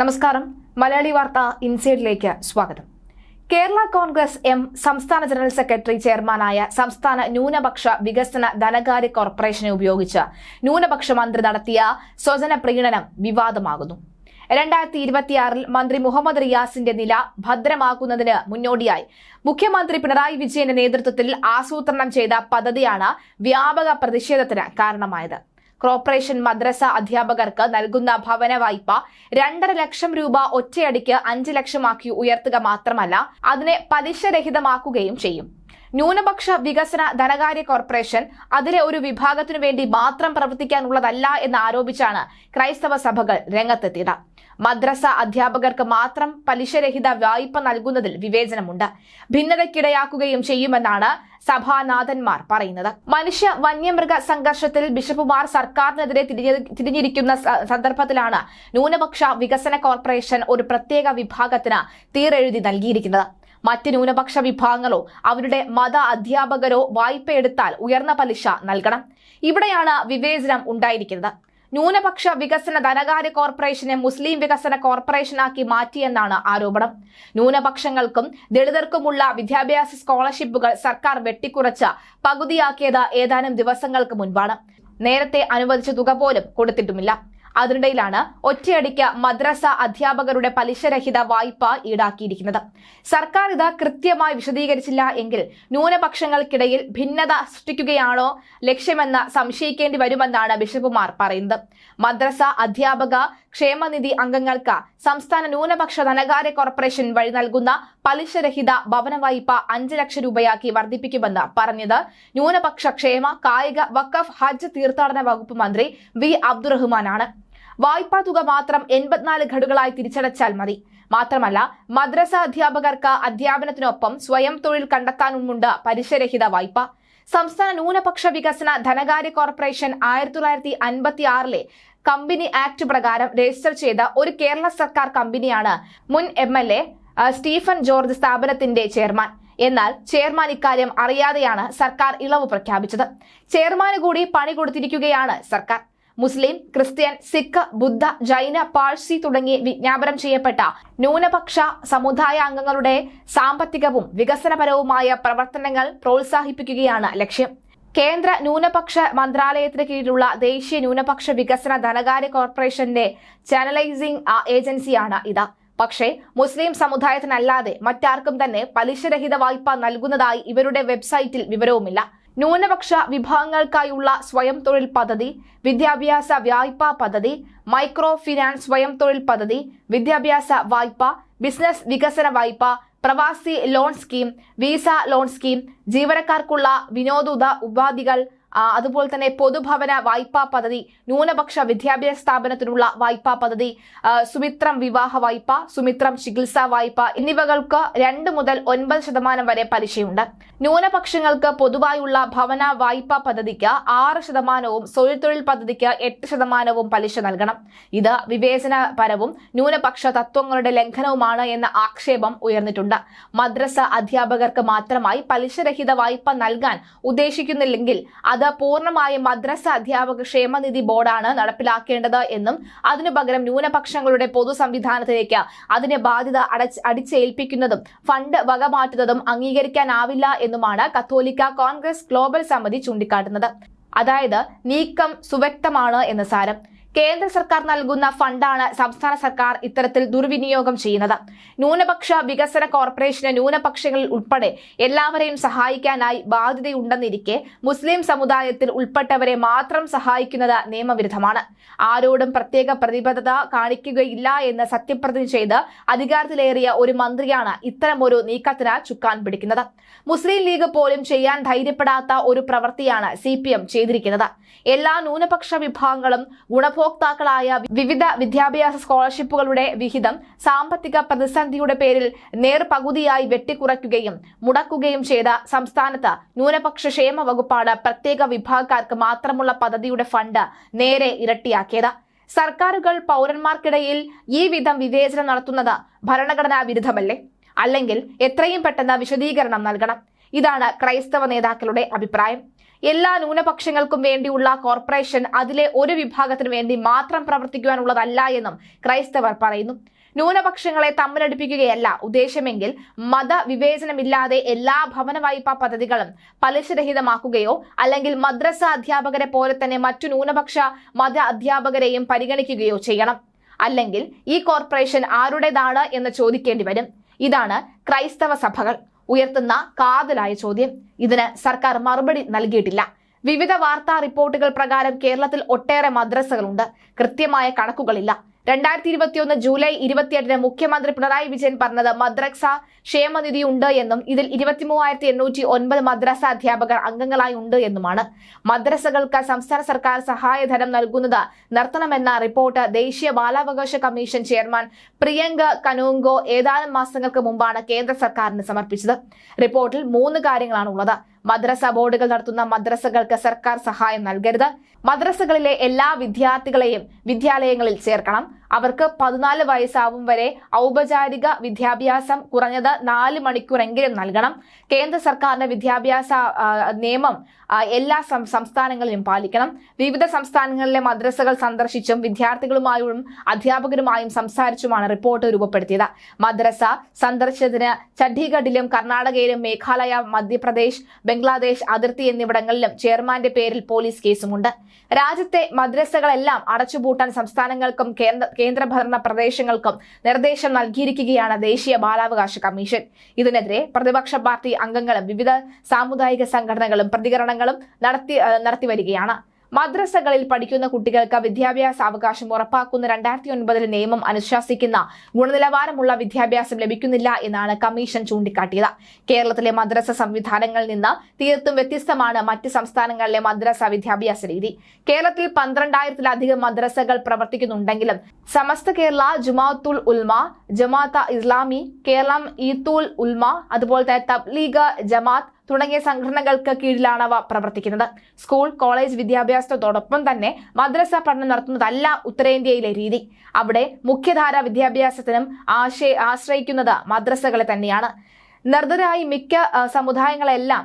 നമസ്കാരം. മലയാളി വാർത്ത ഇൻസൈഡിലേക്ക് സ്വാഗതം. കേരള കോൺഗ്രസ് എം സംസ്ഥാന ജനറൽ സെക്രട്ടറി ചെയർമാനായ സംസ്ഥാന ന്യൂനപക്ഷ വികസന ധനകാര്യ കോർപ്പറേഷനെ ഉപയോഗിച്ച് ന്യൂനപക്ഷ മന്ത്രി നടത്തിയ സ്വജന പ്രീണനം വിവാദമാകുന്നു. രണ്ടായിരത്തി ഇരുപത്തിയാറിൽ മന്ത്രി മുഹമ്മദ് റിയാസിന്റെ നില ഭദ്രമാക്കുന്നതിന് മുന്നോടിയായി മുഖ്യമന്ത്രി പിണറായി വിജയന്റെ നേതൃത്വത്തിൽ ആസൂത്രണം ചെയ്ത പദ്ധതിയാണ് വ്യാപക പ്രതിഷേധത്തിന് കാരണമായത്. കോർപ്പറേഷൻ മദ്രസ അധ്യാപകർക്ക് നൽകുന്ന ഭവന വായ്പ രണ്ടര ലക്ഷം രൂപ ഒറ്റയടിക്ക് അഞ്ച് ലക്ഷമാക്കി ഉയർത്തുക മാത്രമല്ല അതിനെ പലിശരഹിതമാക്കുകയും ചെയ്യും. ന്യൂനപക്ഷ വികസന ധനകാര്യ കോർപ്പറേഷൻ അതിലെ ഒരു വിഭാഗത്തിനു വേണ്ടി മാത്രം പ്രവർത്തിക്കാനുള്ളതല്ല എന്ന് ആരോപിച്ചാണ് ക്രൈസ്തവ സഭകൾ രംഗത്തെത്തിയത്. മദ്രസ അധ്യാപകർക്ക് മാത്രം പലിശരഹിത വായ്പ നൽകുന്നതിൽ വിവേചനമുണ്ട്. ഭിന്നതയ്ക്കിടയാക്കുകയും ചെയ്യുമെന്നാണ് സഭാനാഥന്മാർ പറയുന്നത്. മനുഷ്യ വന്യമൃഗ സംഘർഷത്തിൽ ബിഷപ്പുമാർ സർക്കാരിനെതിരെ തിരിഞ്ഞിരിക്കുന്ന സന്ദർഭത്തിലാണ് ന്യൂനപക്ഷ വികസന കോർപ്പറേഷൻ ഒരു പ്രത്യേക വിഭാഗത്തിന് തീരെഴുതി നൽകിയിരിക്കുന്നത്. മറ്റ് ന്യൂനപക്ഷ വിഭാഗങ്ങളോ അവരുടെ മത അധ്യാപകരോ വായ്പയെടുത്താൽ ഉയർന്ന പലിശ നൽകണം. ഇവിടെയാണ് വിവേചനം ഉണ്ടായിരിക്കുന്നത്. ന്യൂനപക്ഷ വികസന ധനകാര്യ കോർപ്പറേഷനെ മുസ്ലിം വികസന കോർപ്പറേഷനാക്കി മാറ്റിയെന്നാണ് ആരോപണം. ന്യൂനപക്ഷങ്ങൾക്കും ദളിതർക്കുമുള്ള വിദ്യാഭ്യാസ സ്കോളർഷിപ്പുകൾ സർക്കാർ വെട്ടിക്കുറച്ച് പകുതിയാക്കിയത് ഏതാനും ദിവസങ്ങൾക്ക് മുൻപാണ്. നേരത്തെ അനുവദിച്ച തുക പോലും കൊടുത്തിട്ടുമില്ല. അതിനിടയിലാണ് ഒറ്റയടിക്ക് മദ്രസ അധ്യാപകരുടെ പലിശരഹിത വായ്പ ഈടാക്കിയിരിക്കുന്നത്. സർക്കാർ ഇത് കൃത്യമായി വിശദീകരിച്ചില്ല എങ്കിൽ ന്യൂനപക്ഷങ്ങൾക്കിടയിൽ ഭിന്നത സൃഷ്ടിക്കുകയാണോ ലക്ഷ്യമെന്ന് സംശയിക്കേണ്ടി വരുമെന്നാണ് ബിഷപ്പുമാർ പറയുന്നത്. മദ്രസ അധ്യാപക ക്ഷേമനിധി അംഗങ്ങൾക്ക് സംസ്ഥാന ന്യൂനപക്ഷ ധനകാര്യ കോർപ്പറേഷൻ വഴി നൽകുന്ന പലിശരഹിത ഭവന വായ്പ അഞ്ച് ലക്ഷം രൂപയാക്കി വർദ്ധിപ്പിക്കുമെന്ന് പറഞ്ഞത് ന്യൂനപക്ഷ ക്ഷേമ കായിക വഖഫ് ഹജ്ജ് തീർത്ഥാടന വകുപ്പ് മന്ത്രി വി അബ്ദുറഹ്മാനാണ്. വായ്പാ തുക മാത്രം എൺപത്തിനാല് ഘടുകളായി തിരിച്ചടച്ചാൽ മതി. മാത്രമല്ല മദ്രസ അധ്യാപകർക്ക് അധ്യാപനത്തിനൊപ്പം സ്വയം തൊഴിൽ കണ്ടെത്താനുമുണ്ട് പലിശരഹിത വായ്പ. സംസ്ഥാന ന്യൂനപക്ഷ വികസന ധനകാര്യ കോർപ്പറേഷൻ ആയിരത്തി തൊള്ളായിരത്തി അൻപത്തി ആറിലെ കമ്പനി ആക്ട് പ്രകാരം രജിസ്റ്റർ ചെയ്ത ഒരു കേരള സർക്കാർ കമ്പനിയാണ് മുൻ M L A Stephen George സ്ഥാപനത്തിന്റെ ചെയർമാൻ. എന്നാൽ ചെയർമാൻ ഇക്കാര്യം അറിയാതെയാണ് സർക്കാർ ഇളവ് പ്രഖ്യാപിച്ചത്. ചെയർമാന് കൂടി പണി കൊടുത്തിരിക്കുകയാണ് സർക്കാർ. മുസ്ലിം ക്രിസ്ത്യൻ സിഖ് ബുദ്ധ ജൈന പാഴ്സി തുടങ്ങി വിജ്ഞാപനം ചെയ്യപ്പെട്ട ന്യൂനപക്ഷ സമുദായ അംഗങ്ങളുടെ സാമ്പത്തികവും വികസനപരവുമായ പ്രവർത്തനങ്ങൾ പ്രോത്സാഹിപ്പിക്കുകയാണ് ലക്ഷ്യം. കേന്ദ്ര ന്യൂനപക്ഷ മന്ത്രാലയത്തിന് കീഴിലുള്ള ദേശീയ ന്യൂനപക്ഷ വികസന ധനകാര്യ കോർപ്പറേഷന്റെ ചാനലൈസിംഗ് ഏജൻസിയാണ് ഇത്. പക്ഷേ മുസ്ലിം സമുദായത്തിനല്ലാതെ മറ്റാർക്കും തന്നെ പലിശരഹിത വായ്പ നൽകുന്നതായി ഇവരുടെ വെബ്സൈറ്റിൽ വിവരവുമില്ല. ന്യൂനപക്ഷ വിഭാഗങ്ങൾക്കായുള്ള സ്വയം തൊഴിൽ പദ്ധതി വിദ്യാഭ്യാസ വായ്പാ പദ്ധതി മൈക്രോ ഫിനാൻസ് സ്വയം തൊഴിൽ പദ്ധതി വിദ്യാഭ്യാസ വായ്പ ബിസിനസ് വികസന വായ്പ പ്രവാസി loan scheme visa loan scheme ജീവനക്കാർക്കുള്ള വിനോദ ഉപാധികൾ അതുപോലെ തന്നെ പൊതുഭവന വായ്പാ പദ്ധതി ന്യൂനപക്ഷ വിദ്യാഭ്യാസ സ്ഥാപനത്തിനുള്ള വായ്പാ പദ്ധതി സുമിത്രം വിവാഹ വായ്പ സുമിത്രം ചികിത്സാ വായ്പ എന്നിവകൾക്ക് രണ്ട് മുതൽ ഒൻപത് ശതമാനം വരെ പലിശയുണ്ട്. ന്യൂനപക്ഷങ്ങൾക്ക് പൊതുവായുള്ള ഭവന വായ്പാ പദ്ധതിക്ക് ആറ് ശതമാനവും തൊഴിൽ തൊഴിൽ പദ്ധതിക്ക് എട്ട് ശതമാനവും പലിശ നൽകണം. ഇത് വിവേചനപരവും ന്യൂനപക്ഷ തത്വങ്ങളുടെ ലംഘനവുമാണ് എന്ന ആക്ഷേപം ഉയർന്നിട്ടുണ്ട്. മദ്രസ അധ്യാപകർക്ക് മാത്രമായി പലിശരഹിത വായ്പ നൽകാൻ ഉദ്ദേശിക്കുന്നില്ലെങ്കിൽ അത് പൂർണമായും മദ്രസ അധ്യാപക ക്ഷേമനിധി ബോർഡാണ് നടപ്പിലാക്കേണ്ടത് എന്നും അതിനു പകരം ന്യൂനപക്ഷങ്ങളുടെ പൊതു സംവിധാനത്തിലേക്ക് അതിന്റെ ബാധ്യത അടച്ച് അടിച്ചേൽപ്പിക്കുന്നതും ഫണ്ട് വകമാറ്റുന്നതും അംഗീകരിക്കാനാവില്ല എന്നുമാണ് കത്തോലിക്ക കോൺഗ്രസ് ഗ്ലോബൽ സമിതി ചൂണ്ടിക്കാട്ടുന്നത്. അതായത് നീക്കം സുവ്യക്തമാണ് എന്ന് സാരം. കേന്ദ്ര സർക്കാർ നൽകുന്ന ഫണ്ടാണ് സംസ്ഥാന സർക്കാർ ഇത്തരത്തിൽ ദുർവിനിയോഗം ചെയ്യുന്നത്. ന്യൂനപക്ഷ വികസന കോർപ്പറേഷന് ന്യൂനപക്ഷങ്ങളിൽ ഉൾപ്പെടെ എല്ലാവരെയും സഹായിക്കാനായി ബാധ്യതയുണ്ടെന്നിരിക്കെ മുസ്ലിം സമുദായത്തിൽ ഉൾപ്പെട്ടവരെ മാത്രം സഹായിക്കുന്നത് നിയമവിരുദ്ധമാണ്. ആരോടും പ്രത്യേക പ്രതിബദ്ധത കാണിക്കുകയില്ല എന്ന് സത്യപ്രതിജ്ഞ ചെയ്ത് അധികാരത്തിലേറിയ ഒരു മന്ത്രിയാണ് ഇത്തരമൊരു നീക്കത്തിന് ചുക്കാൻ പിടിക്കുന്നത്. മുസ്ലിം ലീഗ് പോലും ചെയ്യാൻ ധൈര്യപ്പെടാത്ത ഒരു പ്രവൃത്തിയാണ് സി ചെയ്തിരിക്കുന്നത്. എല്ലാ ന്യൂനപക്ഷ വിഭാഗങ്ങളും ഗുണഭോക്താക്കളായ വിവിധ വിദ്യാഭ്യാസ സ്കോളർഷിപ്പുകളുടെ വിഹിതം സാമ്പത്തിക പ്രതിസന്ധിയുടെ പേരിൽ നേർപകുതിയായി വെട്ടിക്കുറയ്ക്കുകയും മുടക്കുകയും ചെയ്ത സംസ്ഥാനത്ത് ന്യൂനപക്ഷ ക്ഷേമ വകുപ്പാണ് പ്രത്യേക വിഭാഗക്കാർക്ക് മാത്രമുള്ള പദ്ധതിയുടെ ഫണ്ട് നേരെ ഇരട്ടിയാക്കിയത്. സർക്കാരുകൾ പൗരന്മാർക്കിടയിൽ ഈ വിധം വിവേചനം നടത്തുന്നത് ഭരണഘടനാ വിരുദ്ധമല്ലേ? അല്ലെങ്കിൽ എത്രയും പെട്ടെന്ന് വിശദീകരണം നൽകണം. ഇതാണ് ക്രൈസ്തവ നേതാക്കളുടെ അഭിപ്രായം. എല്ലാ ന്യൂനപക്ഷങ്ങൾക്കും വേണ്ടിയുള്ള കോർപ്പറേഷൻ അതിലെ ഒരു വിഭാഗത്തിന് വേണ്ടി മാത്രം പ്രവർത്തിക്കുവാനുള്ളതല്ല എന്നും ക്രൈസ്തവർ പറയുന്നു. ന്യൂനപക്ഷങ്ങളെ തമ്മിലടിപ്പിക്കുകയല്ല ഉദ്ദേശമെങ്കിൽ മതവിവേചനമില്ലാതെ എല്ലാ ഭവന വായ്പാ പദ്ധതികളും പലിശരഹിതമാക്കുകയോ അല്ലെങ്കിൽ മദ്രസ അധ്യാപകരെ പോലെ തന്നെ മറ്റു ന്യൂനപക്ഷ മത അധ്യാപകരെയും പരിഗണിക്കുകയോ ചെയ്യണം. അല്ലെങ്കിൽ ഈ കോർപ്പറേഷൻ ആരുടേതാണ് എന്ന് ചോദിക്കേണ്ടി വരും. ഇതാണ് ക്രൈസ്തവ സഭകൾ. ഉയർത്തുന്ന കാതലായ ചോദ്യം. ഇതിന് സർക്കാർ മറുപടി നൽകിയിട്ടില്ല. വിവിധ വാർത്താ റിപ്പോർട്ടുകൾ പ്രകാരം കേരളത്തിൽ ഒട്ടേറെ മദ്രസകളുണ്ട്. കൃത്യമായ കണക്കുകളില്ല. രണ്ടായിരത്തി ഇരുപത്തിയൊന്ന് ജൂലൈ ഇരുപത്തിയെട്ടിന് മുഖ്യമന്ത്രി പിണറായി വിജയൻ പറഞ്ഞത് മദ്രസ ക്ഷേമനിധി ഉണ്ട് എന്നും ഇതിൽ ഇരുപത്തിമൂവായിരത്തി എണ്ണൂറ്റി ഒൻപത് മദ്രസ അധ്യാപകർ അംഗങ്ങളായി ഉണ്ട് എന്നുമാണ്. മദ്രസകൾക്ക് സംസ്ഥാന സർക്കാർ സഹായധനം നൽകുന്നത് നിർത്തണമെന്ന റിപ്പോർട്ട് ദേശീയ ബാലാവകാശ കമ്മീഷൻ ചെയർമാൻ പ്രിയങ്ക കനോങ്കോ ഏതാനും മാസങ്ങൾക്ക് മുമ്പാണ് കേന്ദ്ര സർക്കാരിന് സമർപ്പിച്ചത്. റിപ്പോർട്ടിൽ മൂന്ന് കാര്യങ്ങളാണ് ഉള്ളത് മദ്രസ ബോർഡുകൾ നടത്തുന്ന മദ്രസകൾക്ക് സർക്കാർ സഹായം നൽകരുത്. മദ്രസകളിലെ എല്ലാ വിദ്യാർത്ഥികളെയും വിദ്യാലയങ്ങളിൽ ചേർക്കണം. അവർക്ക് പതിനാല് വയസ്സാവും വരെ ഔപചാരിക വിദ്യാഭ്യാസം കുറഞ്ഞത് നാല് മണിക്കൂറെങ്കിലും നൽകണം. കേന്ദ്ര സർക്കാരിന്റെ വിദ്യാഭ്യാസ നിയമം എല്ലാ സംസ്ഥാനങ്ങളിലും പാലിക്കണം. വിവിധ സംസ്ഥാനങ്ങളിലെ മദ്രസകൾ സന്ദർശിച്ചും വിദ്യാർത്ഥികളുമായും അധ്യാപകരുമായും സംസാരിച്ചുമാണ് റിപ്പോർട്ട് രൂപപ്പെടുത്തിയത്. മദ്രസ സന്ദർശനത്തിന് ചണ്ഡീഗഡിലും കർണാടകയിലും മേഘാലയ മധ്യപ്രദേശ് ബംഗ്ലാദേശ് അതിർത്തി എന്നിവിടങ്ങളിലും ചെയർമാന്റെ പേരിൽ പോലീസ് കേസുമുണ്ട്. രാജ്യത്തെ മദ്രസകളെല്ലാം അടച്ചുപൂട്ടാൻ സംസ്ഥാനങ്ങൾക്കും കേന്ദ്ര കേന്ദ്രഭരണ പ്രദേശങ്ങൾക്കും നിർദ്ദേശം നൽകിയിരിക്കുകയാണ് ദേശീയ ബാലാവകാശ കമ്മീഷൻ. ഇതിനെതിരെ പ്രതിപക്ഷ പാർട്ടി അംഗങ്ങളും വിവിധ സാമുദായിക സംഘടനകളും പ്രതികരണങ്ങളും നടത്തി നടത്തിവരികയാണ്. മദ്രസകളിൽ പഠിക്കുന്ന കുട്ടികൾക്ക് വിദ്യാഭ്യാസ അവകാശം ഉറപ്പാക്കുന്ന രണ്ടായിരത്തി ഒൻപതിലെ നിയമം അനുശാസിക്കുന്ന ഗുണനിലവാരമുള്ള വിദ്യാഭ്യാസം ലഭിക്കുന്നില്ല എന്നാണ് കമ്മീഷൻ ചൂണ്ടിക്കാട്ടിയത്. കേരളത്തിലെ മദ്രസ സംവിധാനങ്ങളിൽ നിന്ന് തീർത്തും വ്യത്യസ്തമാണ് മറ്റ് സംസ്ഥാനങ്ങളിലെ മദ്രസ വിദ്യാഭ്യാസ രീതി. കേരളത്തിൽ പന്ത്രണ്ടായിരത്തിലധികം മദ്രസകൾ പ്രവർത്തിക്കുന്നുണ്ടെങ്കിലും സമസ്ത കേരള ജുമാത്തുൽ ഉൽമ ജമാഅത്ത ഇസ്ലാമി കേരളം ഈത്തുൽ ഉൽമ അതുപോലെ തന്നെ തബ്ലീഗ് ജമാത്ത് തുടങ്ങിയ സംഘടനകൾക്ക് കീഴിലാണ് അവ പ്രവർത്തിക്കുന്നത്. സ്കൂൾ കോളേജ് വിദ്യാഭ്യാസത്തോടൊപ്പം തന്നെ മദ്രസ പഠനം നടത്തുന്നതല്ല ഉത്തരേന്ത്യയിലെ രീതി. അവിടെ മുഖ്യധാര വിദ്യാഭ്യാസത്തിനും ആശ്രയിക്കുന്നത് മദ്രസകളെ തന്നെയാണ്. നിർദ്ധരായി മിക്ക സമുദായങ്ങളെല്ലാം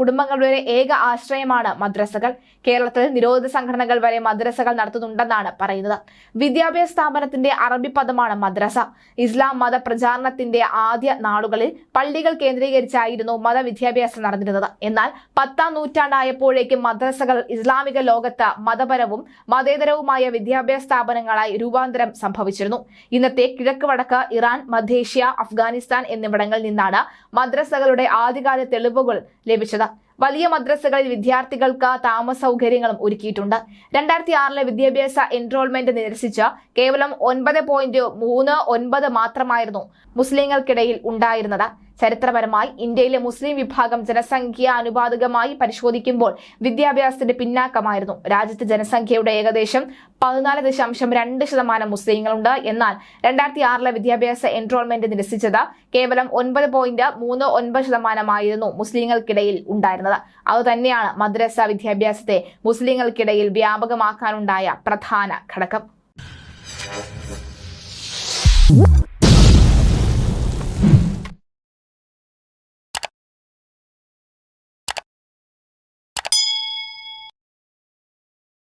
കുടുംബങ്ങളുടെ ഏക ആശ്രയമാണ് മദ്രസകൾ. കേരളത്തിൽ നിരോധിത സംഘടനകൾ വരെ മദ്രസകൾ നടത്തുന്നുണ്ടെന്നാണ് പറയുന്നത്. വിദ്യാഭ്യാസ സ്ഥാപനത്തിന്റെ അറബി പദമാണ് മദ്രസ. ഇസ്ലാം മത പ്രചാരണത്തിന്റെ ആദ്യ നാളുകളിൽ പള്ളികൾ കേന്ദ്രീകരിച്ചായിരുന്നു മതവിദ്യാഭ്യാസം നടന്നിരുന്നത്. എന്നാൽ പത്താം നൂറ്റാണ്ടായപ്പോഴേക്കും മദ്രസകൾ ഇസ്ലാമിക ലോകത്ത് മതപരവും മതേതരവുമായ വിദ്യാഭ്യാസ സ്ഥാപനങ്ങളായി രൂപാന്തരം സംഭവിച്ചിരുന്നു. ഇന്നത്തെ കിഴക്ക് വടക്ക് ഇറാൻ മധ്യേഷ്യ അഫ്ഗാനിസ്ഥാൻ എന്നിവിടങ്ങളിൽ നിന്നാണ് മദ്രസകളുടെ ആദ്യകാല തെളിവുകൾ ലഭിച്ചത്. വലിയ മദ്രസകളിൽ വിദ്യാർത്ഥികൾക്ക് താമസ സൗകര്യങ്ങളും ഒരുക്കിയിട്ടുണ്ട്. രണ്ടായിരത്തി ആറിലെ വിദ്യാഭ്യാസ എൻറോൾമെന്റ് നിരസിച്ച കേവലം ഒൻപത് പോയിന്റ് മൂന്ന് ഒൻപത് മാത്രമായിരുന്നു മുസ്ലിങ്ങൾക്കിടയിൽ ഉണ്ടായിരുന്നത്. ചരിത്രപരമായി ഇന്ത്യയിലെ മുസ്ലിം വിഭാഗം ജനസംഖ്യ അനുപാതികമായി പരിശോധിക്കുമ്പോൾ വിദ്യാഭ്യാസത്തിന്റെ പിന്നാക്കമായിരുന്നു. രാജ്യത്തെ ജനസംഖ്യയുടെ ഏകദേശം പതിനാല് ദശാംശം രണ്ട് ശതമാനം മുസ്ലിങ്ങളുണ്ട്. എന്നാൽ രണ്ടായിരത്തി ആറിലെ വിദ്യാഭ്യാസ എൻറോൾമെന്റ് നിരസിച്ചത് കേവലം ഒൻപത് പോയിന്റ് മൂന്ന് ഒൻപത് ശതമാനമായിരുന്നു മുസ്ലിങ്ങൾക്കിടയിൽ ഉണ്ടായിരുന്നത്. അതുതന്നെയാണ് മദ്രസ വിദ്യാഭ്യാസത്തെ മുസ്ലിങ്ങൾക്കിടയിൽ വ്യാപകമാക്കാനുണ്ടായ പ്രധാന ഘടകം.